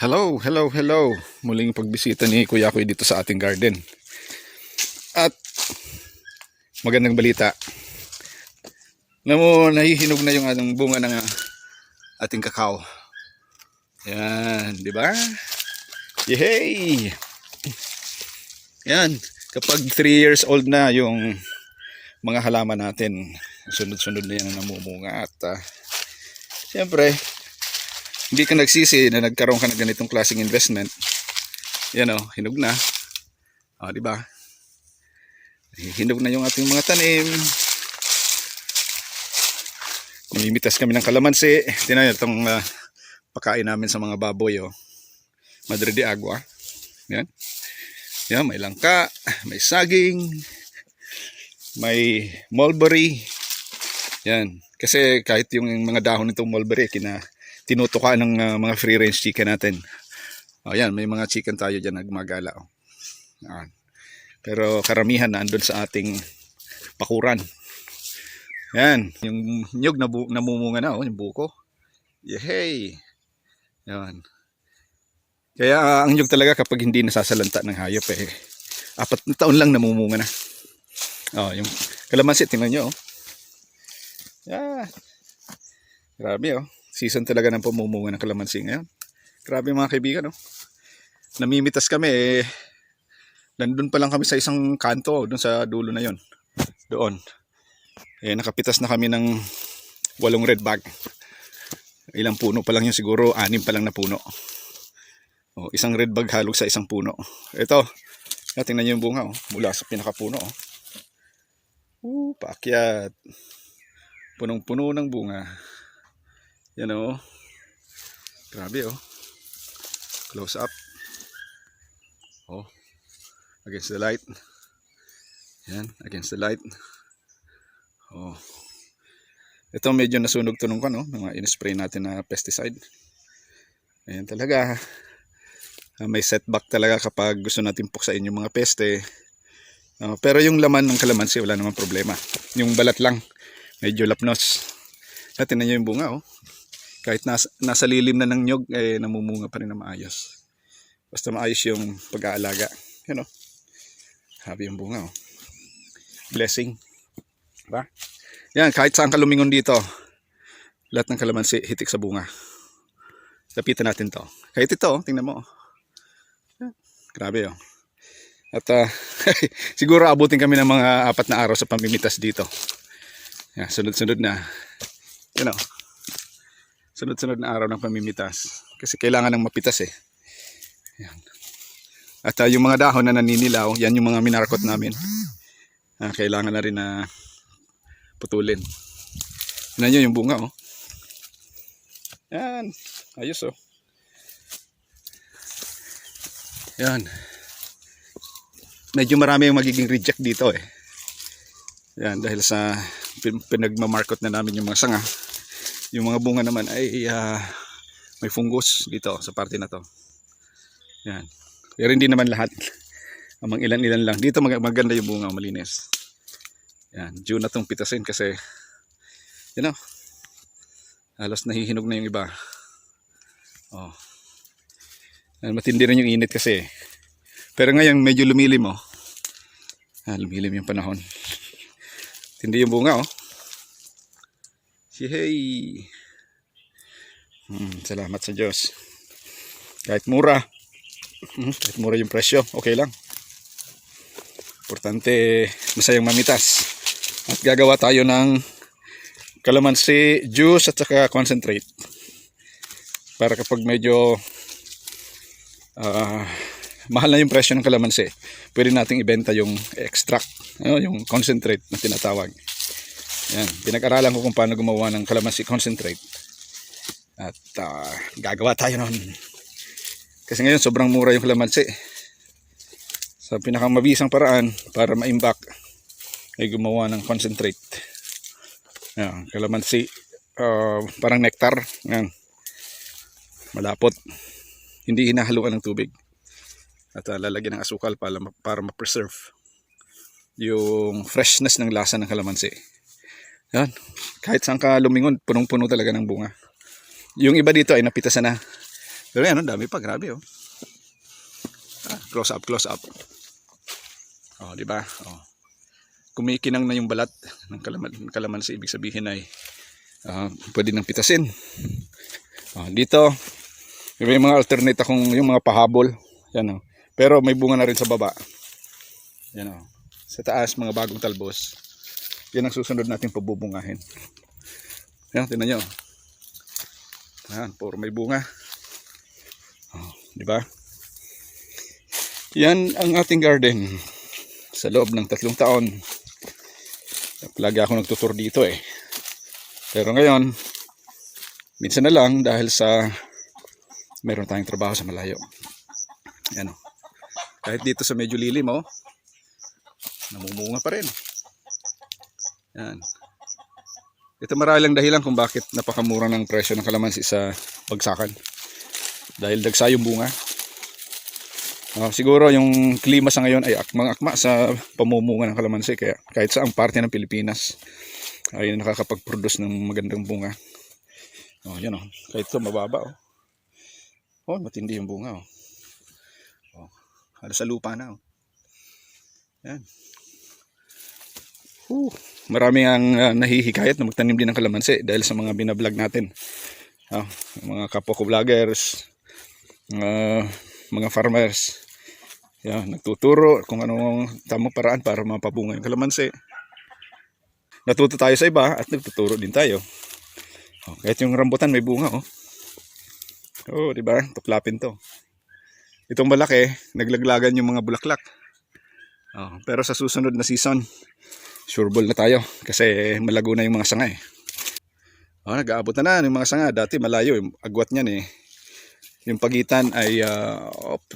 Hello, hello, hello. Muling pagbisita ni Kuya Koy dito sa ating garden. At magandang balita. Mo, nahihinog na yung anong bunga ng ating kakao. Yan, di ba? Yay! Yan, kapag 3 years old na yung mga halaman natin, sunod-sunod na yan ang namumunga at ah, siyempre, hindi ka nagsisi na nagkaroon ka ng ganitong klaseng investment. Yan o, hinog na. O, di ba? Hinog na yung ating mga tanim. Namimitas kami ng kalamansi. Tinan nyo itong ah, pakain namin sa mga baboy. Oh. Madre de agua. Yan. Yan, may langka, may saging, may mulberry. Yan. Kasi kahit yung mga dahon nitong mulberry, kina, tinutuka ng uh, mga free range chicken natin. O yan, may mga chicken tayo dyan nagmagala. Oh. Yan. Pero karamihan na andun sa ating pakuran. Yan, yung nyug na namumunga na, oh, yung buko. Yehey! Yan. Kaya ah, ang nyug talaga kapag hindi nasasalanta ng hayop eh, apat na taon lang namumunga na. Oh, yung kalamansi, tingnan nyo. Oh. Yeah. Grabe oh season talaga ng pumumunga ng kalamansi ngayon. Grabe mga kaibigan, no? Namimitas kami, eh, nandun pa lang kami sa isang kanto, dun sa dulo na yon Doon. Eh, nakapitas na kami ng walong red bag. Ilang puno pa lang yun siguro, anim pa lang na puno. O, isang red bag halog sa isang puno. Ito, ah, tingnan nyo yung bunga, oh, mula sa pinakapuno. Oh. Uh, paakyat. Punong-puno ng bunga. Yan o. Grabe oh. Close up. Oh. Against the light. Yan. Against the light. Oh. Ito medyo nasunog to nung ano, mga in-spray natin na pesticide. Ayan talaga. Ah, may setback talaga kapag gusto natin puksain yung mga peste. Ah, pero yung laman ng kalamansi wala namang problema. Yung balat lang medyo lapnos. At tinan nyo yung bunga oh kahit nasa, nasa lilim na ng nyog, eh, namumunga pa rin na maayos. Basta maayos yung pag-aalaga. Yan o. Happy yung bunga o. Blessing. Diba? Yan, kahit saan ka lumingon dito, lahat ng kalamansi hitik sa bunga. Lapitan natin to. Kahit ito, oh, tingnan mo. oh. Grabe o. At ah, siguro abutin kami ng mga apat na araw sa pamimitas dito. Sunod-sunod na. Yan o sunod-sunod na araw ng pamimitas. Kasi kailangan ng mapitas eh. Yan. At uh, yung mga dahon na naninilaw, yan yung mga minarkot namin. Uh, kailangan na rin na putulin. Yan nyo yung bunga oh. Yan. Ayos oh. Yan. Medyo marami yung magiging reject dito eh. Yan dahil sa pin- pinagmamarkot na namin yung mga sanga yung mga bunga naman ay uh, may fungus dito sa parte na to. Yan. Pero hindi naman lahat. Amang ilan ilan lang. Dito mag maganda yung bunga malinis. Yan. June na tong pitasin kasi you know halos nahihinog na yung iba. Oh. Yan, matindi rin yung init kasi. Pero ngayon medyo lumilim oh. Ah, lumilim yung panahon. Tindi yung bunga oh Yay! Hmm, salamat sa Diyos. Kahit mura, hmm, kahit mura yung presyo, okay lang. Importante, masayang mamitas. At gagawa tayo ng kalamansi juice at saka concentrate. Para kapag medyo uh, mahal na yung presyo ng kalamansi, pwede nating ibenta yung extract, ano, yung concentrate na tinatawag. Yan, pinag-aralan ko kung paano gumawa ng kalamansi concentrate. At uh, gagawa tayo noon. Kasi ngayon sobrang mura yung kalamansi. Sa pinakamabisang paraan para ma-imbak ay gumawa ng concentrate. Yan, kalamansi uh, parang nectar. Yan. Malapot. Hindi hinahaluan ng tubig. At uh, lalagyan ng asukal para, para ma-preserve yung freshness ng lasa ng kalamansi. Yan. Kahit saan ka lumingon, punong-puno talaga ng bunga. Yung iba dito ay napitasan na. Pero yan, dami pa, grabe oh. Ah, close up, close up. Oh, di ba? Oh. Kumikinang na yung balat ng kalaman, kalamansi, ibig sabihin ay ah, pwede nang pitasin. Oh, dito, may mga alternate akong yung mga pahabol. Yan oh. Pero may bunga na rin sa baba. Yan oh. Sa taas, mga bagong talbos. Yan ang susunod natin pabubungahin. Yan, tinan nyo. Yan, puro may bunga. Oh, di ba? Yan ang ating garden. Sa loob ng tatlong taon. Lagi ako nagtutur dito eh. Pero ngayon, minsan na lang dahil sa meron tayong trabaho sa malayo. Yan o. Kahit dito sa medyo lilim oh, namumunga pa rin. Yan. Ito maralang dahilan kung bakit napakamura ng presyo ng kalamansi sa bagsakan. Dahil dagsa yung bunga. Ah, siguro yung klima sa ngayon ay akmang akma sa pamumunga ng kalamansi kaya kahit saang parte ng Pilipinas ay nakakapag-produce ng magandang bunga. Oh, yan oh. Kahit ito mababa oh. Oh, matindi yung bunga oh. Oh, halos sa lupa na oh. Yan. Whew. Marami ang ah, nahihikayat na magtanim din ng kalamansi dahil sa mga binablog natin. Ah, mga kapwa ko vloggers, ah, mga farmers. Yan, nagtuturo kung anong tamang paraan para mapabunga yung kalamansi. Natuto tayo sa iba at nagtuturo din tayo. Oh, kahit yung rambutan may bunga oh. Oh, di ba? Tuklapin to. Itong malaki, naglaglagan yung mga bulaklak. Oh, pero sa susunod na season, sureball na tayo kasi malago na yung mga sanga eh. Oh, nag-aabot na na yung mga sanga. Dati malayo, yung agwat niyan eh. Yung pagitan ay uh,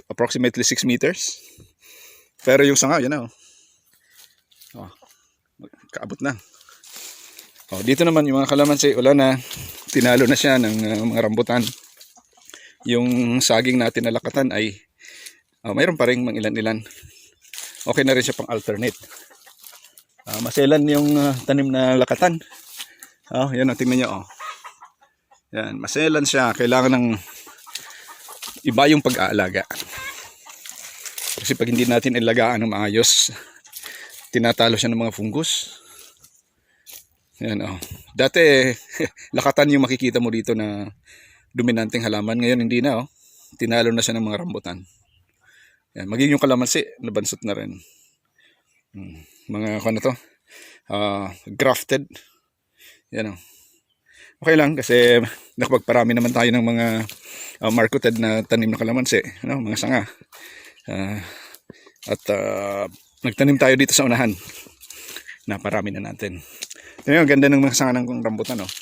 approximately 6 meters. Pero yung sanga, yan na oh. oh kaabot na. Oh, dito naman yung mga kalamansi, wala na. Tinalo na siya ng uh, mga rambutan. Yung saging natin na lakatan ay uh, mayroon pa rin mga ilan-ilan. Okay na rin siya pang alternate. Uh, maselan yung uh, tanim na lakatan. Oh, yan oh, tingnan niyo oh. Yan, maselan siya. Kailangan ng iba yung pag-aalaga. Kasi pag hindi natin ilagaan ng maayos, tinatalo siya ng mga fungus. Yan oh. Dati lakatan yung makikita mo dito na dominanteng halaman. Ngayon hindi na oh. Tinalo na siya ng mga rambutan. Yan, maging yung kalamansi, nabansot na rin. Hmm. Mga ano to? Uh, grafted. Yan oh. Okay lang kasi nakapagparami naman tayo ng mga uh, marketed na tanim na kalamansi, ano, mga sanga. Uh, at uh, nagtanim tayo dito sa unahan. Naparami na natin. Ito yung ganda ng mga sanga ng rambutan. Oh.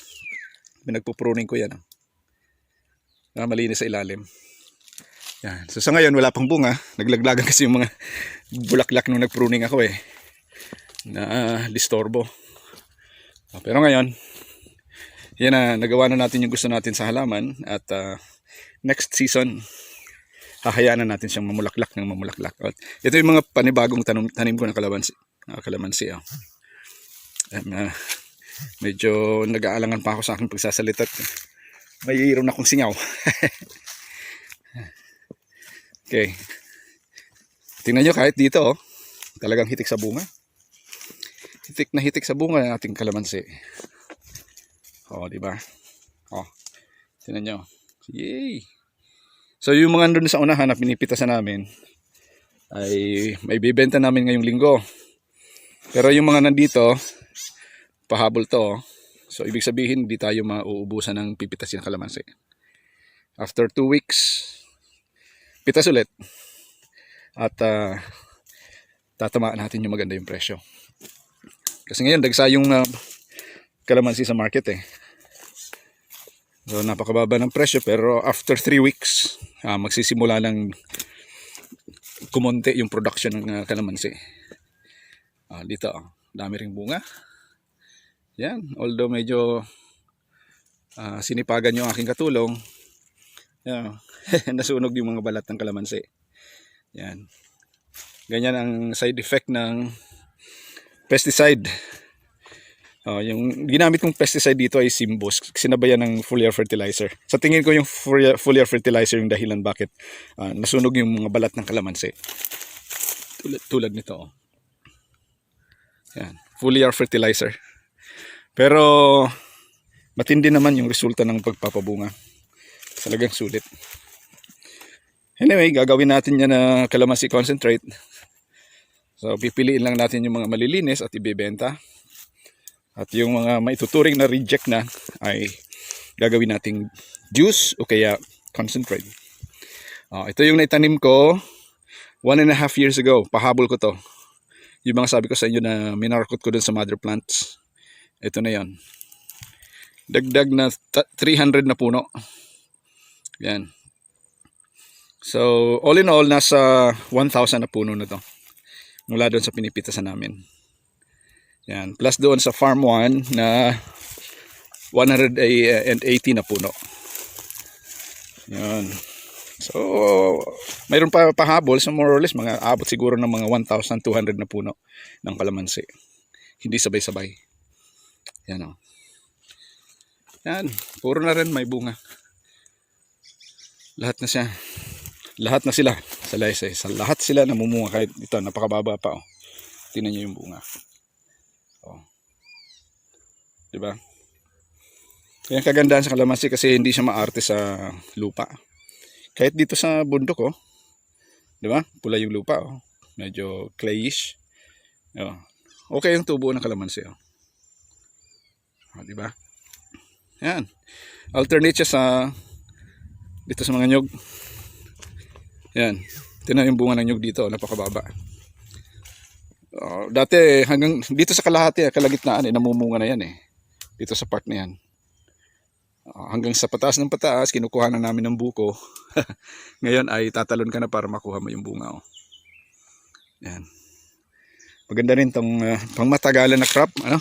Pinagpupruning ko yan. Oh. Ah, malinis sa ilalim. Yan. So sa ngayon wala pang bunga. Naglaglagan kasi yung mga bulaklak nung nagpruning ako eh. Na uh, pero ngayon, yan na, nagawa na natin yung gusto natin sa halaman at uh, next season, hahayaan na natin siyang mamulaklak ng mamulaklak. At ito yung mga panibagong tanim, tanim ko ng kalamansi. Uh, kalamansi oh. And, uh, medyo nag-aalangan pa ako sa aking pagsasalita. Mayroon akong singaw. okay. Tingnan nyo kahit dito oh, talagang hitik sa bunga. Hitik na hitik sa bunga ng ating kalamansi. Oh, di ba? Oh. Tingnan nyo. Yay! So yung mga andun sa unahan na pinipitasan namin ay may bibenta namin ngayong linggo. Pero yung mga nandito, pahabol to. So ibig sabihin hindi tayo mauubusan ng pipitasin ng kalamansi. After 2 weeks, pitas ulit. At uh, tatamaan natin yung maganda yung presyo. Kasi ngayon dagsa yung uh, kalamansi sa market eh. So napakababa ng presyo pero after 3 weeks uh, magsisimula lang kumonte yung production ng uh, kalamansi. Uh, dito, uh, dami ring bunga. Yan, although medyo uh, sinipagan yung aking katulong, yan, nasunog yung mga balat ng kalamansi. Yan. Ganyan ang side effect ng pesticide. Oh, yung ginamit kong pesticide dito ay Simbos, sinabayan ng foliar fertilizer. Sa tingin ko yung foliar, fertilizer yung dahilan bakit ah, nasunog yung mga balat ng kalamansi. Tulad, tulad nito. Oh. Yan, foliar fertilizer. Pero matindi naman yung resulta ng pagpapabunga. Talagang sulit. Anyway, gagawin natin yan na kalamansi concentrate. So, pipiliin lang natin yung mga malilinis at ibebenta. At yung mga maituturing na reject na ay gagawin nating juice o kaya concentrate. Ah, ito yung naitanim ko one and a half years ago. Pahabol ko to. Yung mga sabi ko sa inyo na minarkot ko dun sa mother plants. Ito na yon. Dagdag na ta- 300 na puno. Yan. So, all in all, nasa 1,000 na puno na to. Mula doon sa pinipitasan namin. Yan. Plus doon sa farm 1 na 180 na puno. Yan. So, mayroon pa pahabol sa more or less mga abot siguro ng mga 1,200 na puno ng kalamansi. Hindi sabay-sabay. Yan o. Yan. Puro na rin may bunga. Lahat na siya. Lahat na sila sa laysay. Sa lahat sila namumunga kahit ito napakababa pa oh. Tingnan niyo yung bunga. Oh. 'Di ba? Kaya kagandahan sa kalamansi kasi hindi siya maarte sa lupa. Kahit dito sa bundok oh. 'Di ba? Pula yung lupa oh. Medyo clayish. Oh. Okay yung tubo ng kalamansi oh. oh 'di ba? Yan. Alternate siya sa dito sa mga nyog. Yan. Tingnan yung bunga ng nyug dito, napakababa. Oh, dati hanggang dito sa kalahati, kalagitnaan eh namumunga na yan eh. Dito sa part na yan. Oh, hanggang sa pataas ng pataas, kinukuha na namin ng buko. Ngayon ay tatalon ka na para makuha mo yung bunga. Oh. Yan. Maganda rin tong uh, pangmatagalan na crop, ano?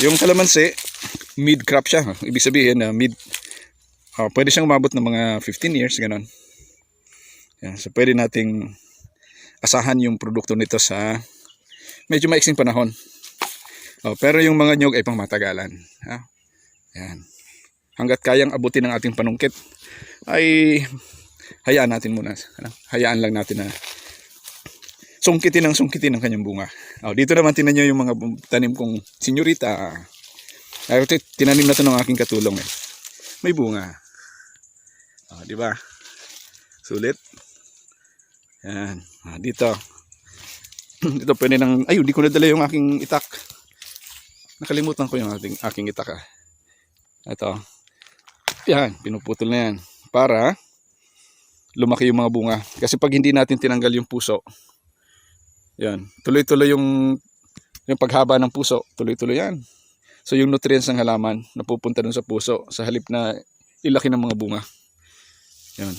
Yung kalamansi, mid crop siya. Ibig sabihin na mid uh, pwede siyang umabot ng mga 15 years ganon. Yan, so pwede nating asahan yung produkto nito sa medyo maiksing panahon. Oh, pero yung mga nyog ay pangmatagalan. Ha? Yan. Hanggat kayang abutin ng ating panungkit ay hayaan natin muna. Ano? Hayaan lang natin na sungkitin ang sungkitin ang kanyang bunga. Oh, dito naman tinan nyo yung mga tanim kong senyorita. Ay, tinanim na to ng aking katulong eh. May bunga. Oh, di ba? Sulit. Yan. Ah, dito. dito pwede nang... Ayun, di ko nadala yung aking itak. Nakalimutan ko yung ating, aking itak ah. Ito. Yan, pinuputol na yan. Para lumaki yung mga bunga. Kasi pag hindi natin tinanggal yung puso, yan, tuloy-tuloy yung yung paghaba ng puso, tuloy-tuloy yan. So yung nutrients ng halaman napupunta dun sa puso sa halip na ilaki ng mga bunga. Yan.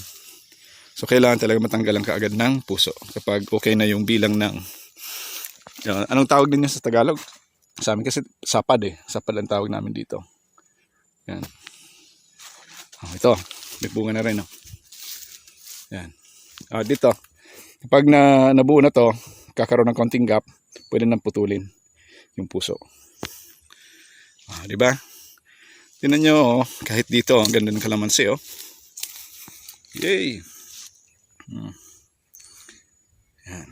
So kailangan talaga matanggalan kaagad ng puso kapag okay na yung bilang ng yan. Anong tawag niya sa Tagalog? Sa amin kasi sapad eh. Sapad ang tawag namin dito. Yan. Oh, ito. May bunga na rin. Oh. Yan. Ah, dito. Kapag na, nabuo na to, kakaroon ng konting gap, pwede nang putulin yung puso. Ah, di ba? Tingnan nyo, oh, kahit dito, ang ganda ng kalamansi, oh. Yay! Yan.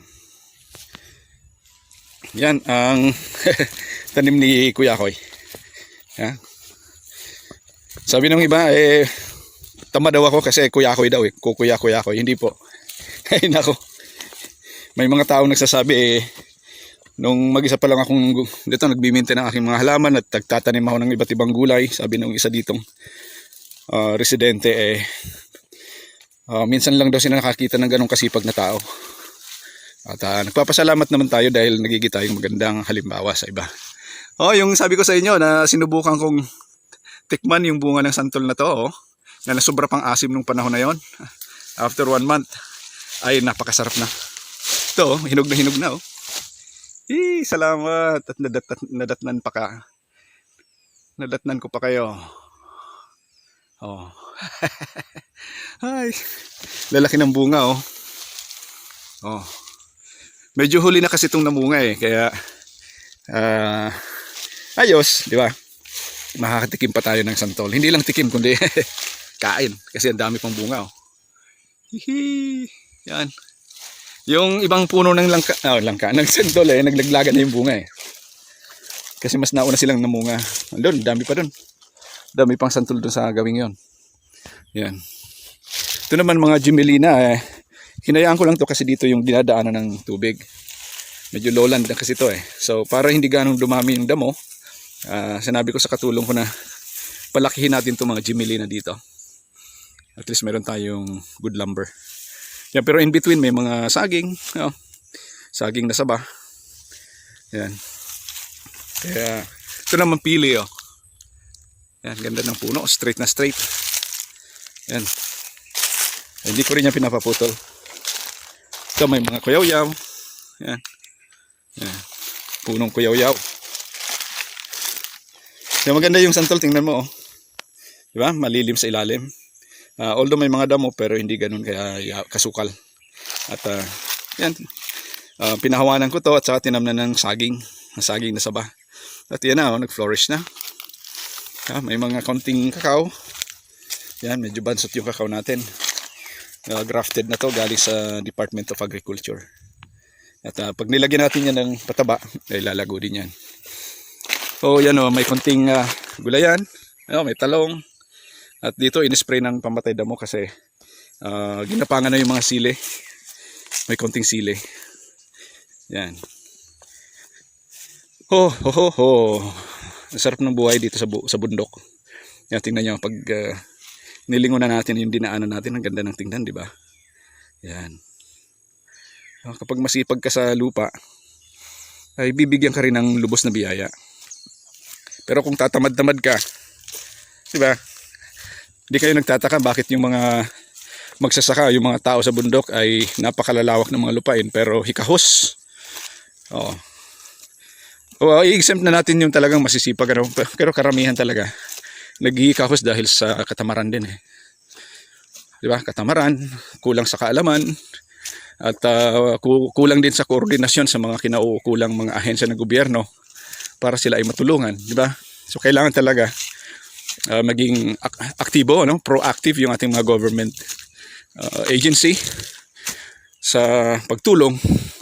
Yan ang tanim ni Kuya Koy. Ha? Sabi ng iba, eh, tama daw ako kasi Kuya Koy daw eh. Kukuya Kuya Koy. Hindi po. Ay nako. May mga taong nagsasabi eh, nung mag-isa pa lang akong dito nagbiminta ng aking mga halaman at nagtatanim ako ng iba't ibang gulay. Sabi nung isa ditong uh, residente eh, Uh, minsan lang daw sila nakakita ng ganong kasipag na tao. At uh, nagpapasalamat naman tayo dahil nagigit tayong magandang halimbawa sa iba. Oh, yung sabi ko sa inyo na sinubukan kong tikman yung bunga ng santol na to, oh, na nasobra pang asim nung panahon na yon. After one month, ay napakasarap na. Ito, oh, hinog na hinog na. Oh. Hey, salamat at nadat, nadatnan pa ka. Nadatnan ko pa kayo. Oh. Ay, lalaki ng bunga oh. Oh. Medyo huli na kasi itong namunga eh, kaya uh, Ayos, di ba? Makakatikim pa tayo ng santol. Hindi lang tikim, kundi kain. Kasi ang dami pang bunga, oh. Hihi. Yan. Yung ibang puno ng langka, ah, langka, ng santol eh, naglaglagan na yung bunga eh. Kasi mas nauna silang namunga. Andun, dami pa dun. Dami pang santol dun sa gawing yon. Yan. Ito naman mga Jimelina eh. Hinayaan ko lang to kasi dito yung dinadaanan ng tubig. Medyo lowland na kasi to eh. So para hindi ganong dumami yung damo, ah, sinabi ko sa katulong ko na palakihin natin itong mga Jimelina dito. At least meron tayong good lumber. Yan, pero in between may mga saging. Oh, saging na saba. Yan. Kaya ito naman pili oh. Yan, ganda ng puno. Straight na straight. Yan. Hindi ko rin yan pinapaputol. Ito may mga kuyaw-yaw. Yan. Yan. Punong kuyaw-yaw. Yan, maganda yung santol. Tingnan mo oh. Di ba? Malilim sa ilalim. Ah, although may mga damo pero hindi ganun kaya ya- kasukal. At ah, yan. Ah, pinahawanan ko to at saka tinamnan ng saging. Ng saging na saba. At yan na, oh, nag-flourish na. Ah, may mga konting kakao. Yan, medyo bansot yung kakao natin. Ah, grafted na to galing sa Department of Agriculture. At ah, pag nilagyan natin yan ng pataba, ay lalago din yan. So yan o, may konting ah, gulayan. Ano, may talong. At dito in-spray ng pamatay damo kasi ah, ginapangan na yung mga sili. May konting sili. Yan. Ho, ho, ho, ho. Ang sarap ng buhay dito sa, bu- sa bundok. Yan, tingnan nyo, pag ah, nilingon na natin yung dinaanan natin, ang ganda ng tingnan, di ba? Yan. Ah, kapag masipag ka sa lupa, ay bibigyan ka rin ng lubos na biyaya. Pero kung tatamad-tamad ka, di ba? Di kayo nagtataka bakit yung mga magsasaka, yung mga tao sa bundok ay napakalalawak ng mga lupain pero hikahos. Oo. O, i-exempt na natin yung talagang masisipag ano, pero karamihan talaga naghihikahos dahil sa katamaran din eh. Di ba? Katamaran, kulang sa kaalaman, at ku- kulang din sa koordinasyon sa mga kinauukulang mga ahensya ng gobyerno para sila ay matulungan, di ba? So kailangan talaga ah, maging ak- aktibo, no? proactive yung ating mga government ah, agency sa pagtulong,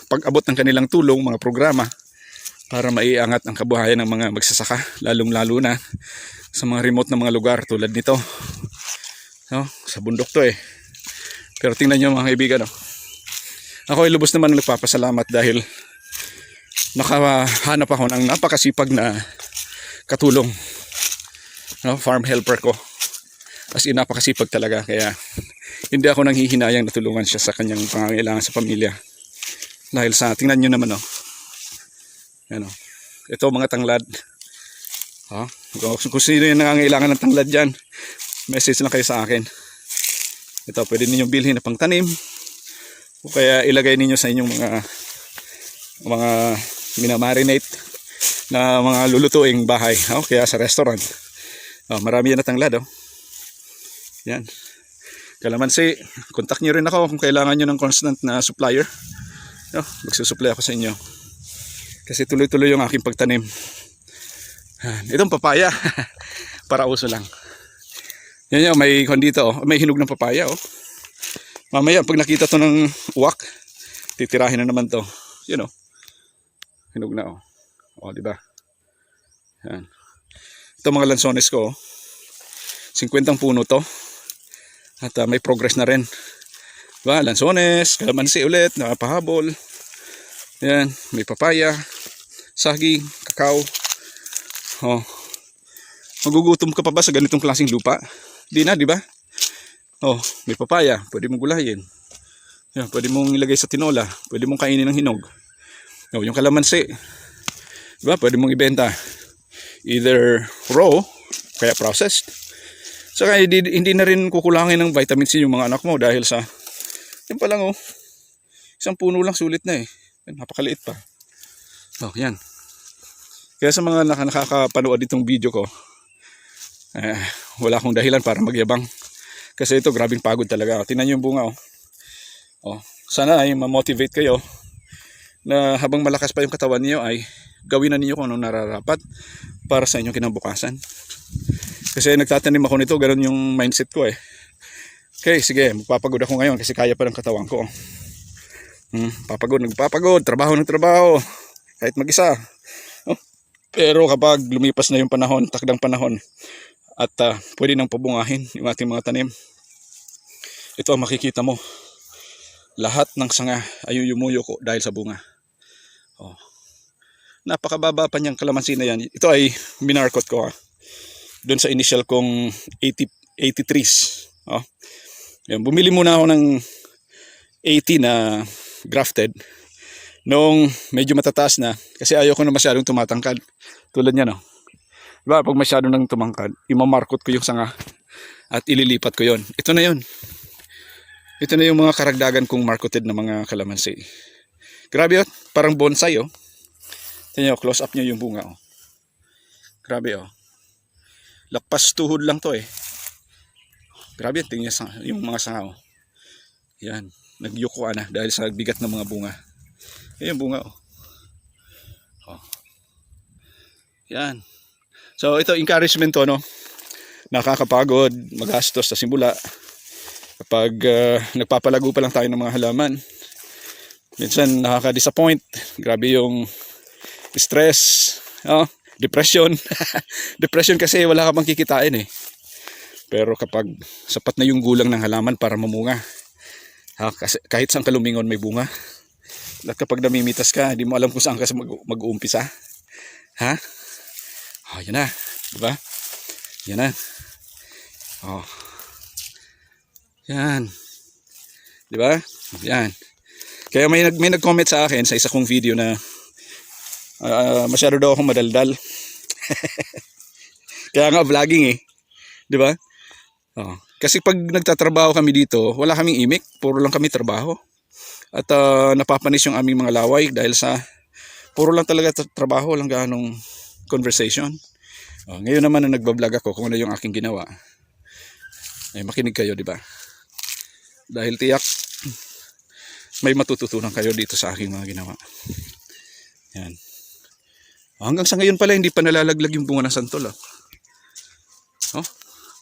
pag-abot ng kanilang tulong, mga programa para maiangat ang kabuhayan ng mga magsasaka, lalong-lalo na sa mga remote na mga lugar tulad nito. No? Sa bundok to eh. Pero tingnan nyo mga kaibigan, no? ako ay lubos naman nagpapasalamat dahil nakahanap ako ng napakasipag na katulong. No? Farm helper ko. As in, napakasipag talaga. Kaya hindi ako nanghihinayang natulungan siya sa kanyang pangangailangan sa pamilya. Dahil sa, tingnan nyo naman. Yan, oh. Ito mga tanglad. Ha? Kung, kung sino yung nangangailangan ng tanglad dyan, message lang kayo sa akin. Ito, pwede ninyong bilhin na pangtanim. O kaya ilagay ninyo sa inyong mga mga minamarinate na mga lulutuing bahay. O kaya sa restaurant. Oh, marami yan na tanglad. Oh. Yan. Kalamansi, contact nyo rin ako kung kailangan nyo ng constant na supplier. Oh, magsusupply ako sa inyo. Kasi tuloy-tuloy yung aking pagtanim. Yan. Itong papaya. Para uso lang. Yan yun, may kon dito, oh. may hinog ng papaya, oh. Mamaya, pag nakita to ng uwak, titirahin na naman to. Yun, oh. Hinog na, oh. O, di ba? Yan. Ito mga lansones ko, oh. 50 puno to. At ah, may progress na rin. Diba? Lansones, kalamansi ulit, nakapahabol. Yan, may papaya, saging, kakao. Oh, Magugutom ka pa ba sa ganitong klaseng lupa? Di na, di ba? Oh, may papaya, pwede mong gulayin. Yan, pwede mong ilagay sa tinola, pwede mong kainin ng hinog. Oh, yung kalamansi, di ba? Pwede mong ibenta either raw, kaya processed. Saka hindi, hindi na rin kukulangin ng vitamin C yung mga anak mo dahil sa, yun pa lang oh, isang puno lang sulit na eh. Yan, Napakaliit pa. Oh, yan. Kaya sa mga naka- nakakapanood itong video ko, eh, wala akong dahilan para magyabang. Kasi ito, grabing pagod talaga. Tingnan niyo yung bunga, oh. oh sana ay ma-motivate kayo na habang malakas pa yung katawan niyo ay gawin na ninyo kung anong nararapat para sa inyong kinabukasan. Kasi nagtatanim ako nito, ganun yung mindset ko eh. Okay, sige, magpapagod ako ngayon kasi kaya pa ng katawan ko. Hmm, papagod, nagpapagod, trabaho ng trabaho, kahit mag-isa. Pero kapag lumipas na yung panahon, takdang panahon, at ah, pwede nang pabungahin yung ating mga tanim, ito ang makikita mo. Lahat ng sanga ay yumuyo ko dahil sa bunga. Oh. Napakababa pa niyang kalamansi na yan. Ito ay minarkot ko ha. Doon sa initial kong 80, 80 trees. Oh. Yan, bumili muna ako ng 80 na grafted. Noong medyo matataas na. Kasi ayoko na masyadong tumatangkad. Tulad niya no. Diba? Pag masyado nang tumangkad, imamarkot ko yung sanga at ililipat ko yon. Ito na yon. Ito na yung mga karagdagan kong marketed na mga kalamansi. Grabe oh, parang bonsai oh. Tingnan close up nyo yung bunga oh. Grabe oh. Lakpas tuhod lang to eh. Grabe, tingnan yung mga sanga oh. Yan, nagyukuan na dahil sa bigat ng mga bunga. Yan yung bunga oh. oh. Yan. So ito encouragement to no. Nakakapagod, magastos sa simula kapag uh, nagpapalago pa lang tayo ng mga halaman minsan nakaka-disappoint grabe yung stress oh, depression depression kasi wala ka bang kikitain eh pero kapag sapat na yung gulang ng halaman para mamunga ha, kasi, kahit saan ka lumingon may bunga at kapag namimitas ka hindi mo alam kung saan ka mag- mag-uumpisa ha oh, yan na diba yan na oh yan. 'Di ba? Yan. Kaya may may nag-comment sa akin sa isa kong video na ah, masyado daw akong madaldal. Kaya nga vlogging eh. 'Di ba? Oh. Kasi pag nagtatrabaho kami dito, wala kaming imik, puro lang kami trabaho. At ah, napapanis yung aming mga laway dahil sa puro lang talaga tra- trabaho, lang ganong conversation. Oh, ngayon naman na nagbablog ako kung ano yung aking ginawa. Eh, makinig kayo, di ba? Dahil tiyak may matututunan kayo dito sa aking mga ginawa. Yan. Hanggang sa ngayon pala hindi pa nalalaglag yung bunga ng santol. Oh. Oh,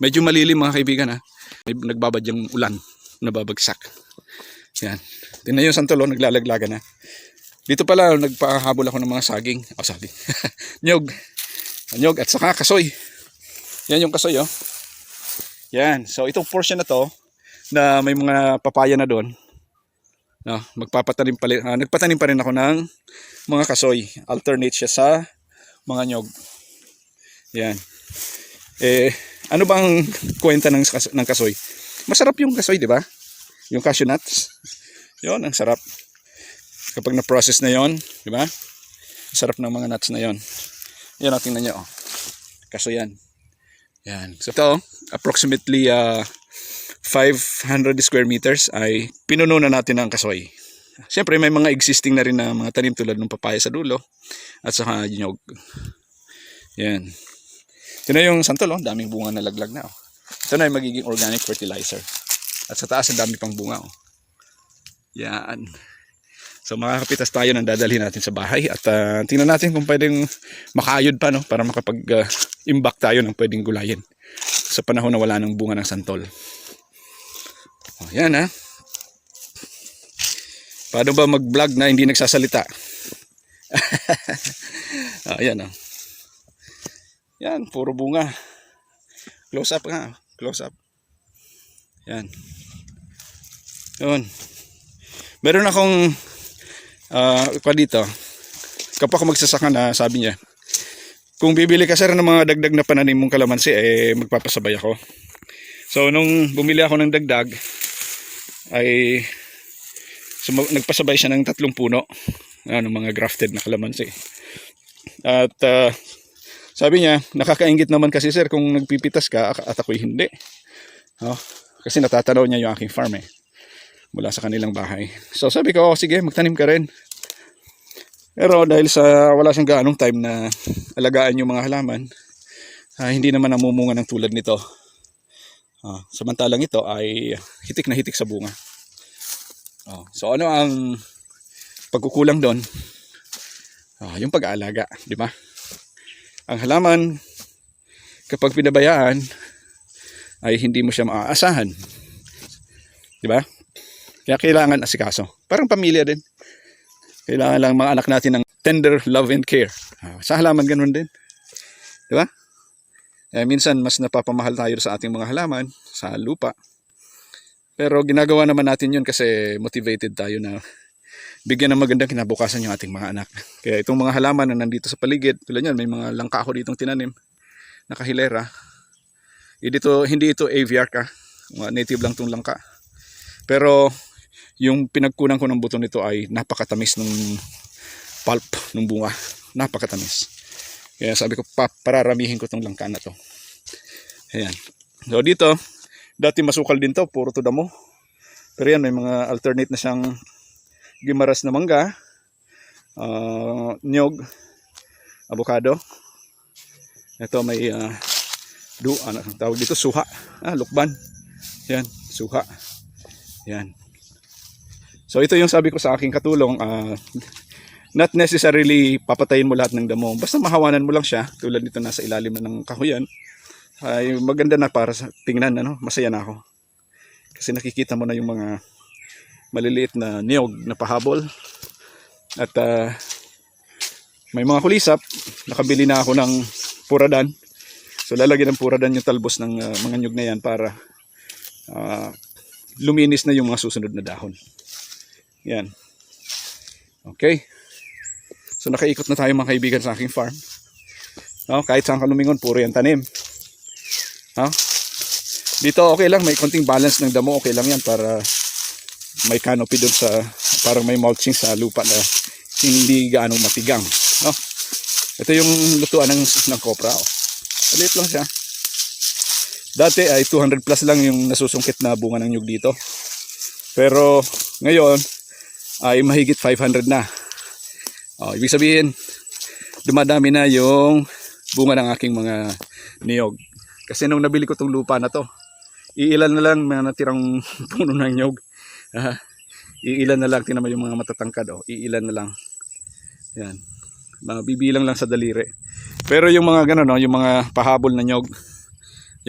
medyo malilim mga kaibigan ha. May nagbabadyang ulan na babagsak. Yan. Tingnan yung santol oh, naglalaglagan na. Dito pala nagpahabol ako ng mga saging. O oh, saging. Nyog. Nyog at saka kasoy. Yan yung kasoy oh. Yan. So itong portion na to na may mga papaya na doon. No, magpapatanim pa rin, ah, nagpatanim pa rin ako ng mga kasoy. Alternate siya sa mga nyog. Yan. Eh, ano bang kwenta ng, ng kasoy? Masarap yung kasoy, di ba? Yung cashew nuts. Yon, ang sarap. Kapag na-process na yon, di ba? Sarap ng mga nuts na yon. Yan, oh, tingnan nyo. Oh. Kaso yan. Yan. So ito, approximately uh, 500 square meters ay pinuno na natin ng kasoy. Siyempre may mga existing na rin na mga tanim tulad ng papaya sa dulo at saka nyog. Yan. Ito na yung santol, oh. daming bunga na laglag na. Oh. Ito na yung magiging organic fertilizer. At sa taas, ang dami pang bunga. Oh. Yan. So makakapitas tayo ng dadalhin natin sa bahay at uh, tingnan natin kung pwedeng makayod pa no para makapag-imbak tayo ng pwedeng gulayin sa panahon na wala ng bunga ng santol. Oh, yan ha. Paano ba mag-vlog na hindi nagsasalita? ah, yan oh. Yan, puro bunga. Close up nga. Close up. Yan. Yun. Meron akong uh, pa dito. Kapag ako magsasaka na, sabi niya, kung bibili ka sir ng mga dagdag na pananim mong kalamansi, eh magpapasabay ako. So, nung bumili ako ng dagdag, ay suma- nagpasabay siya ng tatlong puno ano, mga grafted na kalamansi. At ah, sabi niya, nakakaingit naman kasi sir kung nagpipitas ka at ako'y hindi. Oh, kasi natatanaw niya yung aking farm eh. Mula sa kanilang bahay. So sabi ko, oh, sige, magtanim ka rin. Pero dahil sa wala siyang gaanong time na alagaan yung mga halaman, ah, hindi naman namumunga ng tulad nito. Ah, samantalang ito ay hitik na hitik sa bunga. Oh, so ano ang pagkukulang doon, ah, yung pag-aalaga, di ba? Ang halaman, kapag pinabayaan, ay hindi mo siya maaasahan. Di ba? Kaya kailangan asikaso. Parang pamilya din. Kailangan lang mga anak natin ng tender love and care. Ah, sa halaman ganun din. Di ba? Eh, minsan mas napapamahal tayo sa ating mga halaman, sa lupa. Pero ginagawa naman natin yun kasi motivated tayo na bigyan ng magandang kinabukasan yung ating mga anak. Kaya itong mga halaman na nandito sa paligid, tulad yan, may mga langka ako ditong tinanim, nakahilera. Eh, dito, hindi ito aviar ka, native lang itong langka. Pero yung pinagkunan ko ng buto nito ay napakatamis ng pulp ng bunga. Napakatamis. Kaya sabi ko, pa, pararamihin ko itong langka na to. Ayan. So dito, dati masukal din to, puro to damo. Pero yan, may mga alternate na siyang gimaras na mangga, uh, nyog, avocado. Ito may uh, du, ano, tawag dito, suha. Ah, lukban. Yan, suha. Yan. So ito yung sabi ko sa aking katulong, ah, not necessarily papatayin mo lahat ng damo. Basta mahawanan mo lang siya, tulad nito nasa ilalim na ng kahoyan, ay maganda na para sa tingnan, ano, masaya na ako. Kasi nakikita mo na yung mga maliliit na niyog na pahabol. At ah, may mga kulisap, nakabili na ako ng puradan. So lalagyan ng puradan yung talbos ng ah, mga nyug na yan para ah, luminis na yung mga susunod na dahon. Yan. Okay. So nakaikot na tayo mga kaibigan sa aking farm. No, kahit saan ka lumingon, puro yan tanim. No? Dito okay lang, may konting balance ng damo, okay lang yan para may canopy doon sa, parang may mulching sa lupa na hindi gaano matigang. No? Ito yung lutuan ng, ng copra. Oh. Maliit lang siya. Dati ay 200 plus lang yung nasusungkit na bunga ng nyug dito. Pero ngayon ay mahigit 500 na. Oh, ibig sabihin, dumadami na yung bunga ng aking mga niyog. Kasi nung nabili ko tong lupa na to, iilan na lang mga natirang puno ng niyog. Iilan na lang, tinan mo yung mga matatangkad, oh, iilan na lang. Yan. Mga bibilang lang sa daliri. Pero yung mga gano'n, no, yung mga pahabol na niyog,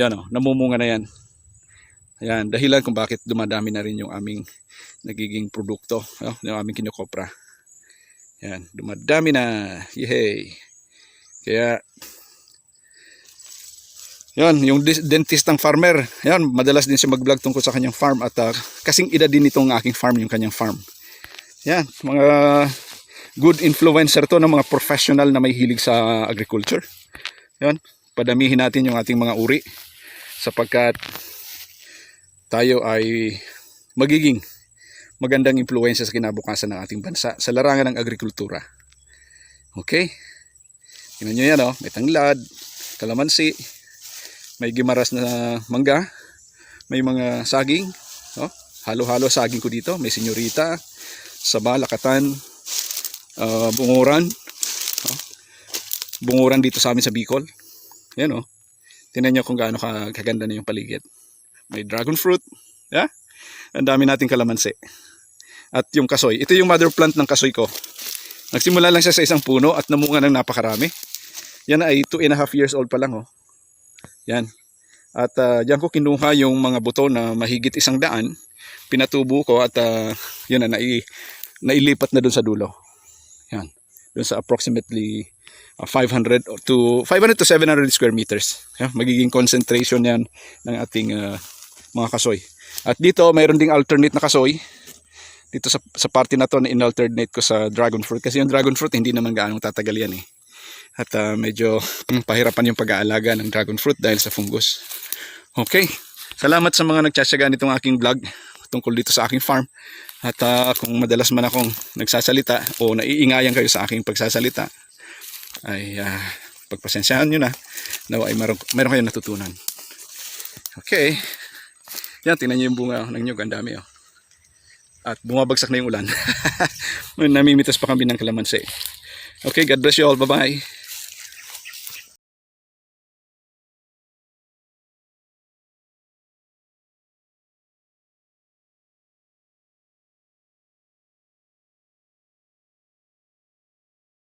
yan oh, namumunga na yan. Yan, dahilan kung bakit dumadami na rin yung aming nagiging produkto, no, yung aming kinukopra. Yan, dumadami na. Yay! Kaya, yan, yung dis- dentistang farmer, yan, madalas din siya mag-vlog tungkol sa kanyang farm at ah, kasing edad din itong aking farm, yung kanyang farm. Yan, mga good influencer to ng mga professional na may hilig sa agriculture. Yan, padamihin natin yung ating mga uri sapagkat tayo ay magiging magandang impluensya sa kinabukasan ng ating bansa sa larangan ng agrikultura. Okay? Tingnan nyo yan, oh. may tanglad, kalamansi, may gimaras na mangga, may mga saging, oh. halo-halo saging ko dito, may senyorita, saba, lakatan, uh, bunguran, oh. bunguran dito sa amin sa Bicol. Yan oh. Tingnan nyo kung gaano ka- kaganda na yung paligid. May dragon fruit, yeah? Ang dami nating kalamansi. At yung kasoy. Ito yung mother plant ng kasoy ko. Nagsimula lang siya sa isang puno at namunga ng napakarami. Yan ay 2 and a half years old pa lang. Oh. Yan. At uh, diyan ko kinuha yung mga buto na mahigit isang daan. Pinatubo ko at uh, yun na, nai, nailipat na dun sa dulo. Yan. Dun sa approximately uh, 500 to 500 to 700 square meters. Yan. Magiging concentration yan ng ating uh, mga kasoy. At dito mayroon ding alternate na kasoy dito sa, sa party na to na in-alternate ko sa dragon fruit. Kasi yung dragon fruit hindi naman gaano tatagal yan eh. At ah, medyo pahirapan yung pag-aalaga ng dragon fruit dahil sa fungus. Okay. Salamat sa mga nagtsatsaga nitong aking vlog tungkol dito sa aking farm. At ah, kung madalas man akong nagsasalita o naiingayan kayo sa aking pagsasalita ay ah, pagpasensyahan nyo na nawa ay meron, meron kayong natutunan. Okay. Yan tingnan nyo yung bunga ng nyug ang dami oh at bumabagsak na yung ulan. Namimitas pa kami ng kalamansi. Okay, God bless you all. Bye-bye.